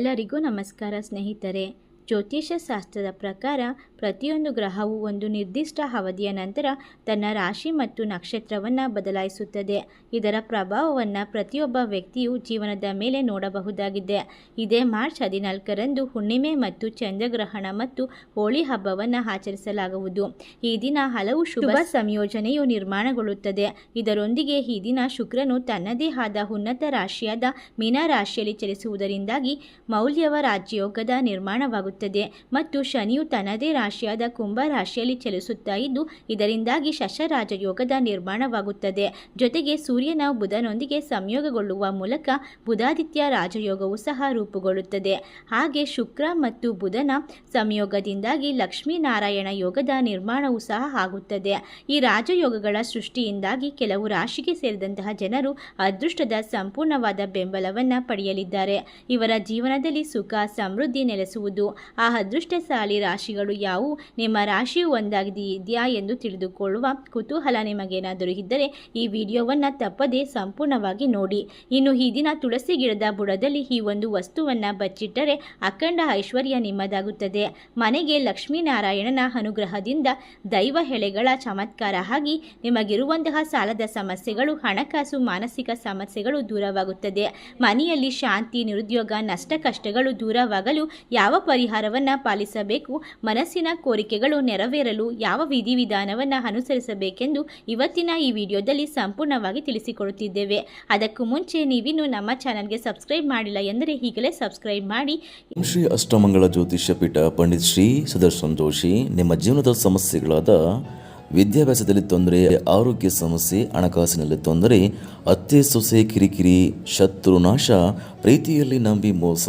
ಎಲ್ಲರಿಗೂ ನಮಸ್ಕಾರ ಸ್ನೇಹಿತರೆ. ಜ್ಯೋತಿಷ್ಯ ಶಾಸ್ತ್ರದ ಪ್ರಕಾರ ಪ್ರತಿಯೊಂದು ಗ್ರಹವು ಒಂದು ನಿರ್ದಿಷ್ಟ ಅವಧಿಯ ನಂತರ ತನ್ನ ರಾಶಿ ಮತ್ತು ನಕ್ಷತ್ರವನ್ನು ಬದಲಾಯಿಸುತ್ತದೆ. ಇದರ ಪ್ರಭಾವವನ್ನು ಪ್ರತಿಯೊಬ್ಬ ವ್ಯಕ್ತಿಯು ಜೀವನದ ಮೇಲೆ ನೋಡಬಹುದಾಗಿದೆ. ಇದೇ ಮಾರ್ಚ್ ಹದಿನಾಲ್ಕರಂದು ಹುಣ್ಣಿಮೆ ಮತ್ತು ಚಂದ್ರಗ್ರಹಣ ಮತ್ತು ಹೋಳಿ ಹಬ್ಬವನ್ನು ಆಚರಿಸಲಾಗುವುದು. ಈ ದಿನ ಹಲವು ಶುಭ ಸಂಯೋಜನೆಯು ನಿರ್ಮಾಣಗೊಳ್ಳುತ್ತದೆ. ಇದರೊಂದಿಗೆ ಈ ದಿನ ಶುಕ್ರನು ತನ್ನದೇ ಆದ ಉನ್ನತ ರಾಶಿಯಾದ ಮೀನ ರಾಶಿಯಲ್ಲಿ ಚಲಿಸುವುದರಿಂದಾಗಿ ಮೌಲ್ಯವ ರಾಜ್ಯಯೋಗದ ನಿರ್ಮಾಣವಾಗುತ್ತದೆ ಮತ್ತು ಶನಿಯು ತನ್ನದೇ ರಾಶಿಯಾದ ಕುಂಭ ರಾಶಿಯಲ್ಲಿ ಚಲಿಸುತ್ತಾ ಇದ್ದು, ಇದರಿಂದಾಗಿ ಶಶರಾಜಯೋಗದ ನಿರ್ಮಾಣವಾಗುತ್ತದೆ. ಜೊತೆಗೆ ಸೂರ್ಯನ ಬುಧನೊಂದಿಗೆ ಸಂಯೋಗಗೊಳ್ಳುವ ಮೂಲಕ ಬುಧಾದಿತ್ಯ ರಾಜಯೋಗವು ಸಹ ರೂಪುಗೊಳ್ಳುತ್ತದೆ. ಹಾಗೆ ಶುಕ್ರ ಮತ್ತು ಬುಧನ ಸಂಯೋಗದಿಂದಾಗಿ ಲಕ್ಷ್ಮೀನಾರಾಯಣ ಯೋಗದ ನಿರ್ಮಾಣವೂ ಸಹ ಆಗುತ್ತದೆ. ಈ ರಾಜಯೋಗಗಳ ಸೃಷ್ಟಿಯಿಂದಾಗಿ ಕೆಲವು ರಾಶಿಗೆ ಸೇರಿದಂತಹ ಜನರು ಅದೃಷ್ಟದ ಸಂಪೂರ್ಣವಾದ ಬೆಂಬಲವನ್ನು ಪಡೆಯಲಿದ್ದಾರೆ. ಇವರ ಜೀವನದಲ್ಲಿ ಸುಖ, ಸಮೃದ್ಧಿ ನೆಲೆಸುವುದು, ಆ ಅದೃಷ್ಟಶಾಲಿ ರಾಶಿಗಳು ಯಾವುವು ನಿಮ್ಮ ರಾಶಿಯು ಒಂದಾಗಿದೆಯಾ ಎಂದು ತಿಳಿದುಕೊಳ್ಳುವ ಕುತೂಹಲ ನಿಮಗೇನಾದರೂ ಇದ್ದರೆ ಈ ವಿಡಿಯೋವನ್ನು ತಪ್ಪದೇ ಸಂಪೂರ್ಣವಾಗಿ ನೋಡಿ. ಇನ್ನು ಈ ದಿನ ತುಳಸಿ ಗಿಡದ ಬುಡದಲ್ಲಿ ಈ ಒಂದು ವಸ್ತುವನ್ನು ಬಚ್ಚಿಟ್ಟರೆ ಅಖಂಡ ಐಶ್ವರ್ಯ ನಿಮ್ಮದಾಗುತ್ತದೆ. ಮನೆಗೆ ಲಕ್ಷ್ಮೀನಾರಾಯಣನ ಅನುಗ್ರಹದಿಂದ ದೈವ ಎಳೆಗಳ ಚಮತ್ಕಾರ ಆಗಿ ನಿಮಗಿರುವಂತಹ ಸಾಲದ ಸಮಸ್ಯೆಗಳು, ಹಣಕಾಸು, ಮಾನಸಿಕ ಸಮಸ್ಯೆಗಳು ದೂರವಾಗುತ್ತದೆ. ಮನೆಯಲ್ಲಿ ಶಾಂತಿ, ನಿರುದ್ಯೋಗ ನಷ್ಟ ಕಷ್ಟಗಳು ದೂರವಾಗಲು ಯಾವ ಪರಿಹಾರವನ್ನು ಪಾಲಿಸಬೇಕು? ಮನಸ್ಸಿನ ಕೋರಿಕೆಗಳು ನೆರವೇರಲು ಯಾವ ವಿಧಿವಿಧಾನವನ್ನು ಅನುಸರಿಸಬೇಕೆಂದು ಇವತ್ತಿನ ಈ ವಿಡಿಯೋದಲ್ಲಿ ಸಂಪೂರ್ಣವಾಗಿ ತಿಳಿಸಿಕೊಡುತ್ತಿದ್ದೇವೆ. ಅದಕ್ಕೂ ಮುಂಚೆ ನೀವಿನ್ನು ನಮ್ಮ ಚಾನಲ್ಗೆ ಸಬ್ಸ್ಕ್ರೈಬ್ ಮಾಡಿಲ್ಲ ಎಂದರೆ ಈಗಲೇ ಸಬ್ಸ್ಕ್ರೈಬ್ ಮಾಡಿ. ಶ್ರೀ ಅಷ್ಟಮಂಗಳ ಜ್ಯೋತಿಷ್ಯ ಪೀಠ ಪಂಡಿತ್ ಶ್ರೀ ಸುದರ್ಶನ್ ಜೋಶಿ ನಿಮ್ಮ ಜೀವನದ ಸಮಸ್ಯೆಗಳಾದ ವಿದ್ಯಾಭ್ಯಾಸದಲ್ಲಿ ತೊಂದರೆ, ಆರೋಗ್ಯ ಸಮಸ್ಯೆ, ಹಣಕಾಸಿನಲ್ಲಿ ತೊಂದರೆ, ಅತ್ತೆ ಸೊಸೆ ಕಿರಿಕಿರಿ, ಶತ್ರು ನಾಶ, ಪ್ರೀತಿಯಲ್ಲಿ ನಂಬಿ ಮೋಸ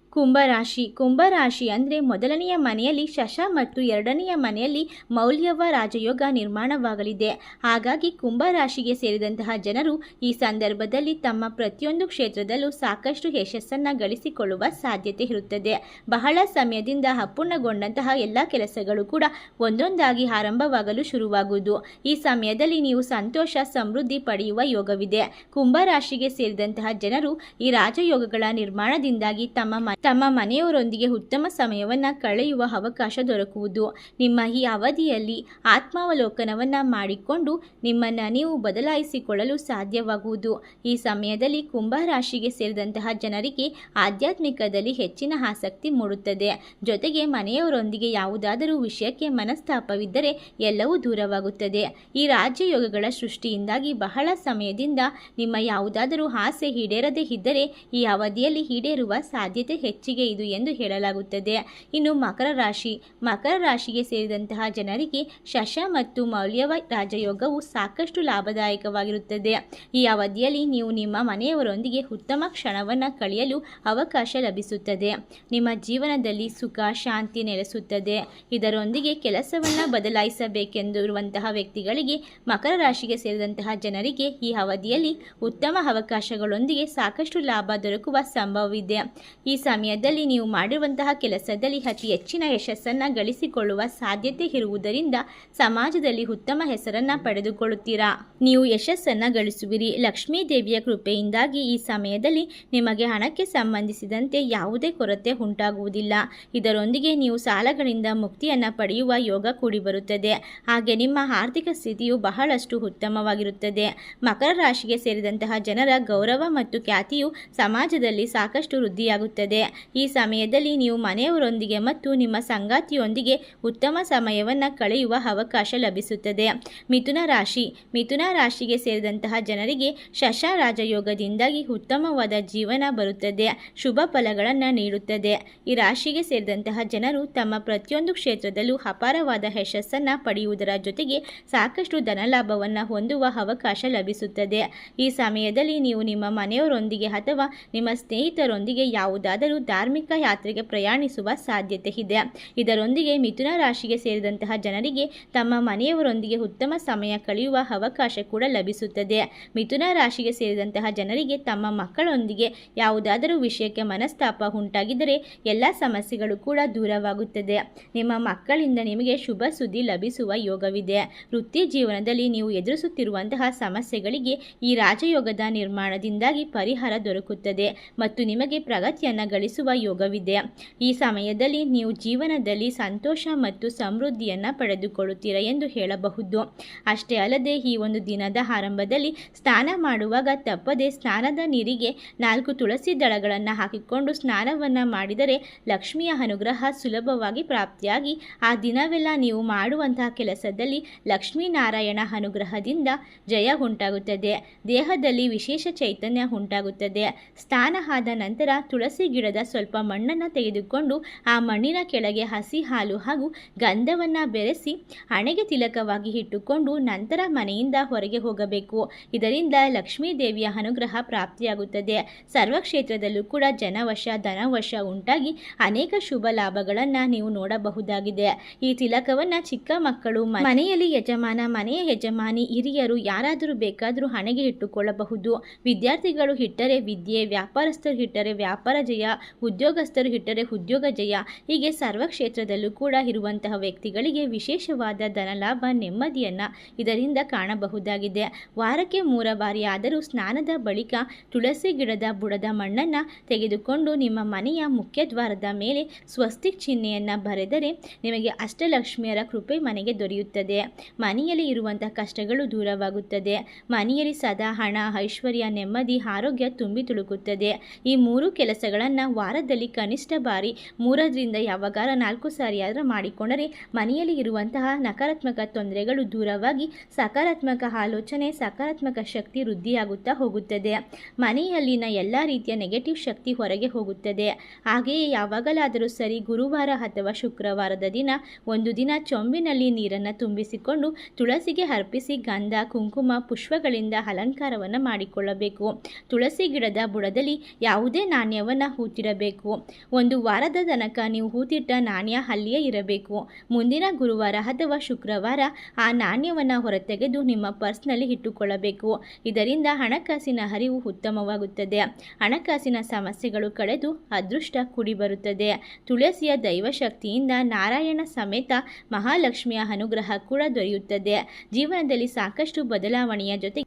ಕುಂಭರಾಶಿ. ಕುಂಭರಾಶಿ ಅಂದರೆ ಮೊದಲನೆಯ ಮನೆಯಲ್ಲಿ ಶಶ ಮತ್ತು ಎರಡನೆಯ ಮನೆಯಲ್ಲಿ ಮೌಲ್ಯವ ರಾಜಯೋಗ ನಿರ್ಮಾಣವಾಗಲಿದೆ. ಹಾಗಾಗಿ ಕುಂಭರಾಶಿಗೆ ಸೇರಿದಂತಹ ಜನರು ಈ ಸಂದರ್ಭದಲ್ಲಿ ತಮ್ಮ ಪ್ರತಿಯೊಂದು ಕ್ಷೇತ್ರದಲ್ಲೂ ಸಾಕಷ್ಟು ಯಶಸ್ಸನ್ನು ಗಳಿಸಿಕೊಳ್ಳುವ ಸಾಧ್ಯತೆ ಇರುತ್ತದೆ. ಬಹಳ ಸಮಯದಿಂದ ಅಪೂರ್ಣಗೊಂಡಂತಹ ಎಲ್ಲ ಕೆಲಸಗಳು ಕೂಡ ಒಂದೊಂದಾಗಿ ಆರಂಭವಾಗಲು ಶುರುವಾಗುವುದು. ಈ ಸಮಯದಲ್ಲಿ ನೀವು ಸಂತೋಷ, ಸಮೃದ್ಧಿ ಪಡೆಯುವ ಯೋಗವಿದೆ. ಕುಂಭರಾಶಿಗೆ ಸೇರಿದಂತಹ ಜನರು ಈ ರಾಜಯೋಗಗಳ ನಿರ್ಮಾಣದಿಂದಾಗಿ ತಮ್ಮ ತಮ್ಮ ಮನೆಯವರೊಂದಿಗೆ ಉತ್ತಮ ಸಮಯವನ್ನು ಕಳೆಯುವ ಅವಕಾಶ ದೊರಕುವುದು. ನಿಮ್ಮ ಈ ಅವಧಿಯಲ್ಲಿ ಆತ್ಮಾವಲೋಕನವನ್ನು ಮಾಡಿಕೊಂಡು ನಿಮ್ಮನ್ನು ನೀವು ಬದಲಾಯಿಸಿಕೊಳ್ಳಲು ಸಾಧ್ಯವಾಗುವುದು. ಈ ಸಮಯದಲ್ಲಿ ಕುಂಭರಾಶಿಗೆ ಸೇರಿದಂತಹ ಜನರಿಗೆ ಆಧ್ಯಾತ್ಮಿಕದಲ್ಲಿ ಹೆಚ್ಚಿನ ಆಸಕ್ತಿ ಮೂಡುತ್ತದೆ. ಜೊತೆಗೆ ಮನೆಯವರೊಂದಿಗೆ ಯಾವುದಾದರೂ ವಿಷಯಕ್ಕೆ ಮನಸ್ತಾಪವಿದ್ದರೆ ಎಲ್ಲವೂ ದೂರವಾಗುತ್ತದೆ. ಈ ರಾಜ್ಯಯೋಗಗಳ ಸೃಷ್ಟಿಯಿಂದಾಗಿ ಬಹಳ ಸಮಯದಿಂದ ನಿಮ್ಮ ಯಾವುದಾದರೂ ಆಸೆ ಈಡೇರದೇ ಇದ್ದರೆ ಈ ಅವಧಿಯಲ್ಲಿ ಈಡೇರುವ ಸಾಧ್ಯತೆ ಹೆಚ್ಚಿಗೆ ಇದು ಎಂದು ಹೇಳಲಾಗುತ್ತದೆ. ಇನ್ನು ಮಕರ ರಾಶಿ. ಮಕರ ರಾಶಿಗೆ ಸೇರಿದಂತಹ ಜನರಿಗೆ ಶಶ ಮತ್ತು ಮೌಲ್ಯವ ರಾಜಯೋಗವು ಸಾಕಷ್ಟು ಲಾಭದಾಯಕವಾಗಿರುತ್ತದೆ. ಈ ಅವಧಿಯಲ್ಲಿ ನೀವು ನಿಮ್ಮ ಮನೆಯವರೊಂದಿಗೆ ಉತ್ತಮ ಕ್ಷಣವನ್ನು ಕಳೆಯಲು ಅವಕಾಶ ಲಭಿಸುತ್ತದೆ. ನಿಮ್ಮ ಜೀವನದಲ್ಲಿ ಸುಖ, ಶಾಂತಿ ನೆಲೆಸುತ್ತದೆ. ಇದರೊಂದಿಗೆ ಕೆಲಸವನ್ನು ಬದಲಾಯಿಸಬೇಕೆಂದಿರುವಂತಹ ವ್ಯಕ್ತಿಗಳಿಗೆ ಮಕರ ರಾಶಿಗೆ ಸೇರಿದಂತಹ ಜನರಿಗೆ ಈ ಅವಧಿಯಲ್ಲಿ ಉತ್ತಮ ಅವಕಾಶಗಳೊಂದಿಗೆ ಸಾಕಷ್ಟು ಲಾಭ ದೊರಕುವ ಸಂಭವವಿದೆ. ಈ ಸಮಯದಲ್ಲಿ ನೀವು ಮಾಡಿರುವಂತಹ ಕೆಲಸದಲ್ಲಿ ಅತಿ ಹೆಚ್ಚಿನ ಯಶಸ್ಸನ್ನು ಗಳಿಸಿಕೊಳ್ಳುವ ಸಾಧ್ಯತೆ ಇರುವುದರಿಂದ ಸಮಾಜದಲ್ಲಿ ಉತ್ತಮ ಹೆಸರನ್ನು ಪಡೆದುಕೊಳ್ಳುತ್ತೀರಾ? ನೀವು ಯಶಸ್ಸನ್ನು ಗಳಿಸುವಿರಿ. ಲಕ್ಷ್ಮೀ ದೇವಿಯ ಕೃಪೆಯಿಂದಾಗಿ ಈ ಸಮಯದಲ್ಲಿ ನಿಮಗೆ ಹಣಕ್ಕೆ ಸಂಬಂಧಿಸಿದಂತೆ ಯಾವುದೇ ಕೊರತೆ ಉಂಟಾಗುವುದಿಲ್ಲ. ಇದರೊಂದಿಗೆ ನೀವು ಸಾಲಗಳಿಂದ ಮುಕ್ತಿಯನ್ನು ಪಡೆಯುವ ಯೋಗ ಕೂಡಿ ಬರುತ್ತದೆ ಹಾಗೆ ನಿಮ್ಮ ಆರ್ಥಿಕ ಸ್ಥಿತಿಯು ಬಹಳಷ್ಟು ಉತ್ತಮವಾಗಿರುತ್ತದೆ. ಮಕರ ರಾಶಿಗೆ ಸೇರಿದಂತಹ ಜನರ ಗೌರವ ಮತ್ತು ಖ್ಯಾತಿಯು ಸಮಾಜದಲ್ಲಿ ಸಾಕಷ್ಟು ವೃದ್ಧಿಯಾಗುತ್ತದೆ. ಈ ಸಮಯದಲ್ಲಿ ನೀವು ಮನೆಯವರೊಂದಿಗೆ ಮತ್ತು ನಿಮ್ಮ ಸಂಗಾತಿಯೊಂದಿಗೆ ಉತ್ತಮ ಸಮಯವನ್ನು ಕಳೆಯುವ ಅವಕಾಶ ಲಭಿಸುತ್ತದೆ. ಮಿಥುನ ರಾಶಿ. ಮಿಥುನ ರಾಶಿಗೆ ಸೇರಿದಂತಹ ಜನರಿಗೆ ಶಶ ರಾಜಯೋಗದಿಂದಾಗಿ ಉತ್ತಮವಾದ ಜೀವನ ಬರುತ್ತದೆ. ಶುಭ ಫಲಗಳನ್ನು ನೀಡುತ್ತದೆ. ಈ ರಾಶಿಗೆ ಸೇರಿದಂತಹ ಜನರು ತಮ್ಮ ಪ್ರತಿಯೊಂದು ಕ್ಷೇತ್ರದಲ್ಲೂ ಅಪಾರವಾದ ಯಶಸ್ಸನ್ನು ಪಡೆಯುವುದರ ಜೊತೆಗೆ ಸಾಕಷ್ಟು ಧನಲಾಭವನ್ನು ಹೊಂದುವ ಅವಕಾಶ ಲಭಿಸುತ್ತದೆ. ಈ ಸಮಯದಲ್ಲಿ ನೀವು ನಿಮ್ಮ ಮನೆಯವರೊಂದಿಗೆ ಅಥವಾ ನಿಮ್ಮ ಸ್ನೇಹಿತರೊಂದಿಗೆ ಯಾವುದಾದರೂ ಧಾರ್ಮಿಕ ಯಾತ್ರೆಗೆ ಪ್ರಯಾಣಿಸುವ ಸಾಧ್ಯತೆ ಇದೆ. ಇದರೊಂದಿಗೆ ಮಿಥುನ ರಾಶಿಗೆ ಸೇರಿದಂತಹ ಜನರಿಗೆ ತಮ್ಮ ಮನೆಯವರೊಂದಿಗೆ ಉತ್ತಮ ಸಮಯ ಕಳೆಯುವ ಅವಕಾಶ ಕೂಡ ಲಭಿಸುತ್ತದೆ. ಮಿಥುನ ರಾಶಿಗೆ ಸೇರಿದಂತಹ ಜನರಿಗೆ ತಮ್ಮ ಮಕ್ಕಳೊಂದಿಗೆ ಯಾವುದಾದರೂ ವಿಷಯಕ್ಕೆ ಮನಸ್ತಾಪ ಉಂಟಾಗಿದ್ದರೆ ಎಲ್ಲ ಸಮಸ್ಯೆಗಳು ಕೂಡ ದೂರವಾಗುತ್ತದೆ. ನಿಮ್ಮ ಮಕ್ಕಳಿಂದ ನಿಮಗೆ ಶುಭ ಸುದ್ದಿ ಲಭಿಸುವ ಯೋಗವಿದೆ. ವೃತ್ತಿ ಜೀವನದಲ್ಲಿ ನೀವು ಎದುರಿಸುತ್ತಿರುವಂತಹ ಸಮಸ್ಯೆಗಳಿಗೆ ಈ ರಾಜಯೋಗದ ನಿರ್ಮಾಣದಿಂದಾಗಿ ಪರಿಹಾರ ದೊರಕುತ್ತದೆ ಮತ್ತು ನಿಮಗೆ ಪ್ರಗತಿಯನ್ನು ಯೋಗವಿದೆ. ಈ ಸಮಯದಲ್ಲಿ ನೀವು ಜೀವನದಲ್ಲಿ ಸಂತೋಷ ಮತ್ತು ಸಮೃದ್ಧಿಯನ್ನು ಪಡೆದುಕೊಳ್ಳುತ್ತೀರಾ ಎಂದು ಹೇಳಬಹುದು. ಅಷ್ಟೇ ಅಲ್ಲದೆ ಈ ಒಂದು ದಿನದ ಆರಂಭದಲ್ಲಿ ಸ್ನಾನ ಮಾಡುವಾಗ ತಪ್ಪದೆ ಸ್ನಾನದ ನೀರಿಗೆ ನಾಲ್ಕು ತುಳಸಿ ದಳಗಳನ್ನು ಹಾಕಿಕೊಂಡು ಸ್ನಾನವನ್ನು ಮಾಡಿದರೆ ಲಕ್ಷ್ಮಿಯ ಅನುಗ್ರಹ ಸುಲಭವಾಗಿ ಪ್ರಾಪ್ತಿಯಾಗಿ ಆ ದಿನವೆಲ್ಲ ನೀವು ಮಾಡುವಂತಹ ಕೆಲಸದಲ್ಲಿ ಲಕ್ಷ್ಮೀನಾರಾಯಣ ಅನುಗ್ರಹದಿಂದ ಜಯ ಉಂಟಾಗುತ್ತದೆ. ದೇಹದಲ್ಲಿ ವಿಶೇಷ ಚೈತನ್ಯ ಉಂಟಾಗುತ್ತದೆ. ಸ್ನಾನ ಆದ ನಂತರ ತುಳಸಿ ಗಿಡದ ಸ್ವಲ್ಪ ಮಣ್ಣನ್ನು ತೆಗೆದುಕೊಂಡು ಆ ಮಣ್ಣಿನ ಕೆಳಗೆ ಹಸಿ ಹಾಲು ಹಾಗೂ ಗಂಧವನ್ನು ಬೆರೆಸಿ ಹಣೆಗೆ ತಿಲಕವಾಗಿ ಇಟ್ಟುಕೊಂಡು ನಂತರ ಮನೆಯಿಂದ ಹೊರಗೆ ಹೋಗಬೇಕು. ಇದರಿಂದ ಲಕ್ಷ್ಮೀ ದೇವಿಯ ಅನುಗ್ರಹ ಪ್ರಾಪ್ತಿಯಾಗುತ್ತದೆ. ಸರ್ವ ಕ್ಷೇತ್ರದಲ್ಲೂ ಕೂಡ ಜನವಶ, ಧನವಶ ಉಂಟಾಗಿ ಅನೇಕ ಶುಭ ಲಾಭಗಳನ್ನು ನೀವು ನೋಡಬಹುದಾಗಿದೆ. ಈ ತಿಲಕವನ್ನು ಚಿಕ್ಕ ಮಕ್ಕಳು ಮನೆಯಲ್ಲಿ ಯಜಮಾನ, ಮನೆಯ ಯಜಮಾನಿ, ಹಿರಿಯರು ಯಾರಾದರೂ ಬೇಕಾದರೂ ಹಣೆಗೆ ಇಟ್ಟುಕೊಳ್ಳಬಹುದು. ವಿದ್ಯಾರ್ಥಿಗಳು ಇಟ್ಟರೆ ವಿದ್ಯೆ, ವ್ಯಾಪಾರಸ್ಥರು ಇಟ್ಟರೆ ವ್ಯಾಪಾರ ಜಯ ಉದ್ಯೋಗಸ್ಥರು ಇಟ್ಟರೆ ಉದ್ಯೋಗ ಜಯ. ಹೀಗೆ ಸರ್ವ ಕ್ಷೇತ್ರದಲ್ಲೂ ಕೂಡ ಇರುವಂತಹ ವ್ಯಕ್ತಿಗಳಿಗೆ ವಿಶೇಷವಾದ ಧನಲಾಭ, ನೆಮ್ಮದಿಯನ್ನು ಇದರಿಂದ ಕಾಣಬಹುದಾಗಿದೆ. ವಾರಕ್ಕೆ ಮೂರ ಬಾರಿ ಆದರೂ ಸ್ನಾನದ ಬಳಿಕ ತುಳಸಿ ಗಿಡದ ಬುಡದ ಮಣ್ಣನ್ನು ತೆಗೆದುಕೊಂಡು ನಿಮ್ಮ ಮನೆಯ ಮುಖ್ಯ ದ್ವಾರದ ಮೇಲೆ ಸ್ವಸ್ತಿಕ್ ಚಿಹ್ನೆಯನ್ನು ಬರೆದರೆ ನಿಮಗೆ ಅಷ್ಟಲಕ್ಷ್ಮಿಯರ ಕೃಪೆ ಮನೆಗೆ ದೊರೆಯುತ್ತದೆ. ಮನೆಯಲ್ಲಿ ಇರುವಂತಹ ಕಷ್ಟಗಳು ದೂರವಾಗುತ್ತದೆ. ಮನೆಯಲ್ಲಿ ಸದಾ ಹಣ, ಐಶ್ವರ್ಯ, ನೆಮ್ಮದಿ, ಆರೋಗ್ಯ ತುಂಬಿ ತುಳುಕುತ್ತದೆ. ಈ ಮೂರು ಕೆಲಸಗಳನ್ನು ವಾರದಲ್ಲಿ ಕನಿಷ್ಠ ಬಾರಿ ಮೂರರಿಂದ ಯಾವಾಗಾರ ನಾಲ್ಕು ಸಾರಿಯಾದರೂ ಮಾಡಿಕೊಂಡರೆ ಮನೆಯಲ್ಲಿ ಇರುವಂತಹ ನಕಾರಾತ್ಮಕ ತೊಂದರೆಗಳು ದೂರವಾಗಿ ಸಕಾರಾತ್ಮಕ ಆಲೋಚನೆ, ಸಕಾರಾತ್ಮಕ ಶಕ್ತಿ ವೃದ್ಧಿಯಾಗುತ್ತಾ ಹೋಗುತ್ತದೆ. ಮನೆಯಲ್ಲಿನ ಎಲ್ಲ ರೀತಿಯ ನೆಗೆಟಿವ್ ಶಕ್ತಿ ಹೊರಗೆ ಹೋಗುತ್ತದೆ. ಹಾಗೆಯೇ ಯಾವಾಗಲಾದರೂ ಸರಿ ಗುರುವಾರ ಅಥವಾ ಶುಕ್ರವಾರದ ದಿನ ಒಂದು ದಿನ ಚೊಂಬಿನಲ್ಲಿ ನೀರನ್ನು ತುಂಬಿಸಿಕೊಂಡು ತುಳಸಿಗೆ ಅರ್ಪಿಸಿ ಗಂಧ, ಕುಂಕುಮ, ಪುಷ್ಪಗಳಿಂದ ಅಲಂಕಾರವನ್ನು ಮಾಡಿಕೊಳ್ಳಬೇಕು. ತುಳಸಿ ಗಿಡದ ಬುಡದಲ್ಲಿ ಯಾವುದೇ ನಾಣ್ಯವನ್ನು ಹೂತಿರಬೇಕು ಒಂದು ವಾರದ ತನಕ ನೀವು ಹೂತಿಟ್ಟ ನಾಣ್ಯ ಅಲ್ಲಿಯೇ ಇರಬೇಕು. ಮುಂದಿನ ಗುರುವಾರ ಅಥವಾ ಶುಕ್ರವಾರ ಆ ನಾಣ್ಯವನ್ನು ಹೊರತೆಗೆದು ನಿಮ್ಮ ಪರ್ಸ್ನಲ್ಲಿ ಇಟ್ಟುಕೊಳ್ಳಬೇಕು. ಇದರಿಂದ ಹಣಕಾಸಿನ ಹರಿವು ಉತ್ತಮವಾಗುತ್ತದೆ. ಹಣಕಾಸಿನ ಸಮಸ್ಯೆಗಳು ಕಳೆದು ಅದೃಷ್ಟ ಕುಡಿ ಬರುತ್ತದೆ ತುಳಸಿಯ ದೈವಶಕ್ತಿಯಿಂದ ನಾರಾಯಣ ಸಮೇತ ಮಹಾಲಕ್ಷ್ಮಿಯ ಅನುಗ್ರಹ ಕೂಡ ದೊರೆಯುತ್ತದೆ. ಜೀವನದಲ್ಲಿ ಸಾಕಷ್ಟು ಬದಲಾವಣೆಯ ಜೊತೆ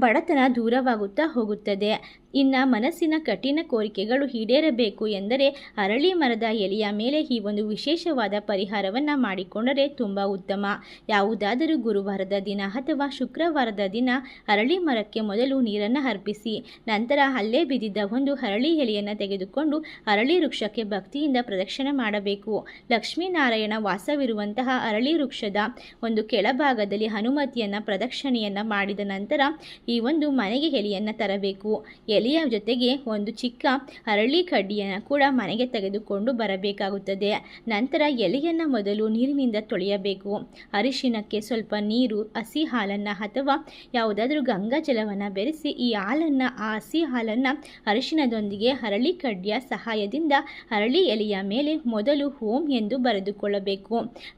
ಬಡತನ ದೂರವಾಗುತ್ತಾ ಹೋಗುತ್ತದೆ. ಇನ್ನು ಮನಸ್ಸಿನ ಕಠಿಣ ಕೋರಿಕೆಗಳು ಈಡೇರಬೇಕು ಎಂದರೆ ಅರಳಿ ಮರದ ಎಲೆಯ ಮೇಲೆ ಈ ಒಂದು ವಿಶೇಷವಾದ ಪರಿಹಾರವನ್ನು ಮಾಡಿಕೊಂಡರೆ ತುಂಬ ಉತ್ತಮ. ಯಾವುದಾದರೂ ಗುರುವಾರದ ದಿನ ಅಥವಾ ಶುಕ್ರವಾರದ ದಿನ ಅರಳಿ ಮರಕ್ಕೆ ಮೊದಲು ನೀರನ್ನು ಅರ್ಪಿಸಿ, ನಂತರ ಅಲ್ಲೇ ಬಿದ್ದಿದ್ದ ಒಂದು ಅರಳಿ ಎಲೆಯನ್ನು ತೆಗೆದುಕೊಂಡು ಅರಳಿ ವೃಕ್ಷಕ್ಕೆ ಭಕ್ತಿಯಿಂದ ಪ್ರದಕ್ಷಿಣೆ ಮಾಡಬೇಕು. ಲಕ್ಷ್ಮೀನಾರಾಯಣ ವಾಸವಿರುವಂತಹ ಅರಳಿ ವೃಕ್ಷದ ಒಂದು ಕೆಳಭಾಗದಲ್ಲಿ ಹನುಮತಿಯನ್ನು ಪ್ರದಕ್ಷಿಣೆಯನ್ನು ಮಾಡಿದ ನಂತರ ಈ ಒಂದು ಮನೆಗೆ ಎಲೆಯನ್ನು ತರಬೇಕು. ಎಲೆಯ ಜೊತೆಗೆ ಒಂದು ಚಿಕ್ಕ ಅರಳಿ ಕಡ್ಡಿಯನ್ನು ಕೂಡ ಮನೆಗೆ ತೆಗೆದುಕೊಂಡು ಬರಬೇಕಾಗುತ್ತದೆ. ನಂತರ ಎಲೆಯನ್ನು ಮೊದಲು ನೀರಿನಿಂದ ತೊಳೆಯಬೇಕು. ಅರಿಶಿನಕ್ಕೆ ಸ್ವಲ್ಪ ನೀರು, ಹಸಿ ಹಾಲನ್ನು ಅಥವಾ ಯಾವುದಾದ್ರೂ ಗಂಗಾ ಜಲವನ್ನು ಬೆರೆಸಿ ಈ ಹಾಲನ್ನು, ಆ ಹಸಿ ಹಾಲನ್ನು ಅರಿಶಿನದೊಂದಿಗೆ ಅರಳಿ ಕಡ್ಡಿಯ ಸಹಾಯದಿಂದ ಅರಳಿ ಎಲೆಯ ಮೇಲೆ ಮೊದಲು ಹೋಮ್ ಎಂದು ಬರೆದುಕೊಳ್ಳಬೇಕು.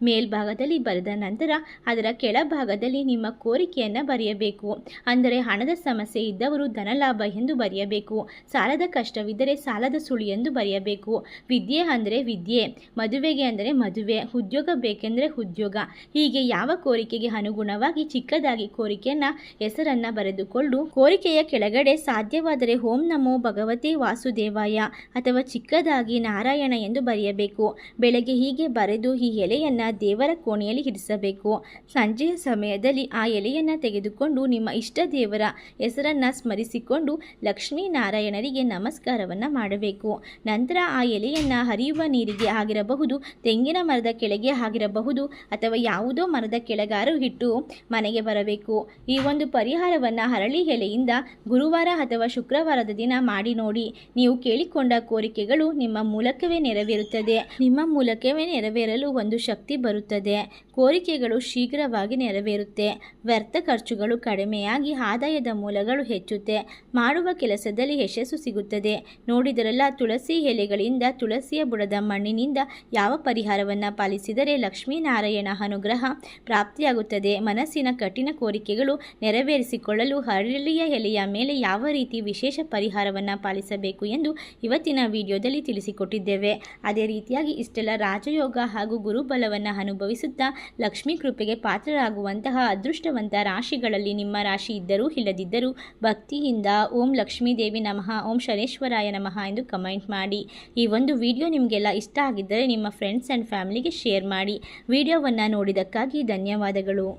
ಮೇಲ್ಭಾಗದಲ್ಲಿ ಬರೆದ ನಂತರ ಅದರ ಕೆಳಭಾಗದಲ್ಲಿ ನಿಮ್ಮ ಕೋರಿಕೆಯನ್ನು ಬರೆಯಬೇಕು. ಅಂದರೆ ಹಣದ ಸಮಸ್ಯೆ ಇದ್ದವರು ಧನಲಾಭ ಎಂದು ಬರೆಯಬೇಕು. ಸಾಲದ ಕಷ್ಟವಿದ್ದರೆ ಸಾಲದ ಸುಳಿ ಎಂದು ಬರೆಯಬೇಕು. ವಿದ್ಯೆ ಅಂದರೆ ವಿದ್ಯೆ, ಮದುವೆಗೆ ಅಂದರೆ ಮದುವೆ, ಉದ್ಯೋಗ ಬೇಕೆಂದರೆ ಉದ್ಯೋಗ. ಹೀಗೆ ಯಾವ ಕೋರಿಕೆಗೆ ಅನುಗುಣವಾಗಿ ಚಿಕ್ಕದಾಗಿ ಕೋರಿಕೆಯನ್ನ, ಹೆಸರನ್ನ ಬರೆದುಕೊಂಡು ಕೋರಿಕೆಯ ಕೆಳಗಡೆ ಸಾಧ್ಯವಾದರೆ ಓಂ ನಮೋ ಭಗವತಿ ವಾಸುದೇವಾಯ ಅಥವಾ ಚಿಕ್ಕದಾಗಿ ನಾರಾಯಣ ಎಂದು ಬರೆಯಬೇಕು. ಬೆಳಗ್ಗೆ ಹೀಗೆ ಬರೆದು ಈ ಎಲೆಯನ್ನ ದೇವರ ಕೋಣೆಯಲ್ಲಿ ಇರಿಸಬೇಕು. ಸಂಜೆಯ ಸಮಯದಲ್ಲಿ ಆ ಎಲೆಯನ್ನು ತೆಗೆದುಕೊಂಡು ನಿಮ್ಮ ಇಷ್ಟ ದೇವರ ಹೆಸರನ್ನು ಸ್ಮರಿಸಿಕೊಂಡು ಲಕ್ಷ್ಮೀನಾರಾಯಣರಿಗೆ ನಮಸ್ಕಾರವನ್ನು ಮಾಡಬೇಕು. ನಂತರ ಆ ಎಲೆಯನ್ನು ಹರಿಯುವ ನೀರಿಗೆ ಆಗಿರಬಹುದು, ತೆಂಗಿನ ಮರದ ಕೆಳಗೆ ಆಗಿರಬಹುದು, ಅಥವಾ ಯಾವುದೋ ಮರದ ಕೆಳಗಾರು ಇಟ್ಟು ಮನೆಗೆ ಬರಬೇಕು. ಈ ಒಂದು ಪರಿಹಾರವನ್ನು ಹರಳಿ ಎಲೆಯಿಂದ ಗುರುವಾರ ಅಥವಾ ಶುಕ್ರವಾರದ ದಿನ ಮಾಡಿ ನೋಡಿ. ನೀವು ಕೇಳಿಕೊಂಡ ಕೋರಿಕೆಗಳು ನಿಮ್ಮ ಮೂಲಕವೇ ನೆರವೇರುತ್ತದೆ. ನಿಮ್ಮ ಮೂಲಕವೇ ನೆರವೇರಲು ಒಂದು ಶಕ್ತಿ ಬರುತ್ತದೆ. ಕೋರಿಕೆಗಳು ಶೀಘ್ರವಾಗಿ ನೆರವೇರುತ್ತೆ. ವ್ಯರ್ಥ ಖರ್ಚುಗಳು ಕಡಿಮೆಯಾಗಿ ಆದಾಯದ ಮೂಲಗಳು ಹೆಚ್ಚುತ್ತೆ. ಮಾಡುವ ಕೆಲಸದಲ್ಲಿ ಯಶಸ್ಸು ಸಿಗುತ್ತದೆ. ನೋಡಿದರೆಲ್ಲ, ತುಳಸಿ ಎಲೆಗಳಿಂದ ತುಳಸಿಯ ಬುಡದ ಮಣ್ಣಿನಿಂದ ಯಾವ ಪರಿಹಾರವನ್ನು ಪಾಲಿಸಿದರೆ ಲಕ್ಷ್ಮೀನಾರಾಯಣ ಅನುಗ್ರಹ ಪ್ರಾಪ್ತಿಯಾಗುತ್ತದೆ. ಮನಸ್ಸಿನ ಕಠಿಣ ಕೋರಿಕೆಗಳು ನೆರವೇರಿಸಿಕೊಳ್ಳಲು ಹರಳಿಯ ಎಲೆಯ ಮೇಲೆ ಯಾವ ರೀತಿ ವಿಶೇಷ ಪರಿಹಾರವನ್ನು ಪಾಲಿಸಬೇಕು ಎಂದು ಇವತ್ತಿನ ವಿಡಿಯೋದಲ್ಲಿ ತಿಳಿಸಿಕೊಟ್ಟಿದ್ದೇವೆ. ಅದೇ ರೀತಿಯಾಗಿ ಇಷ್ಟೆಲ್ಲ ರಾಜಯೋಗ ಹಾಗೂ ಗುರುಬಲವನ್ನು ಅನುಭವಿಸುತ್ತಾ ಲಕ್ಷ್ಮೀ ಕೃಪೆಗೆ ಪಾತ್ರರಾಗುವಂತಹ ಅದೃಷ್ಟವಂತ ರಾಶಿಗಳಲ್ಲಿ ನಿಮ್ಮ ರಾಶಿ ಇದ್ದರೂ ಇಲ್ಲದಿದ್ದರೂ ಭಕ್ತಿಯಿಂದ ಓಂ ಲಕ್ಷ್ಮೀದೇವಿ ನಮಃ, ಓಂ ಶನೇಶ್ವರಾಯ ನಮಃ ಎಂದು ಕಮೆಂಟ್ ಮಾಡಿ. ಈ ಒಂದು ವಿಡಿಯೋ ನಿಮಗೆಲ್ಲ ಇಷ್ಟ ಆಗಿದ್ದರೆ ನಿಮ್ಮ ಫ್ರೆಂಡ್ಸ್ ಆ್ಯಂಡ್ ಫ್ಯಾಮಿಲಿಗೆ ಶೇರ್ ಮಾಡಿ. ವಿಡಿಯೋವನ್ನು ನೋಡಿದ್ದಕ್ಕಾಗಿ ಧನ್ಯವಾದಗಳು.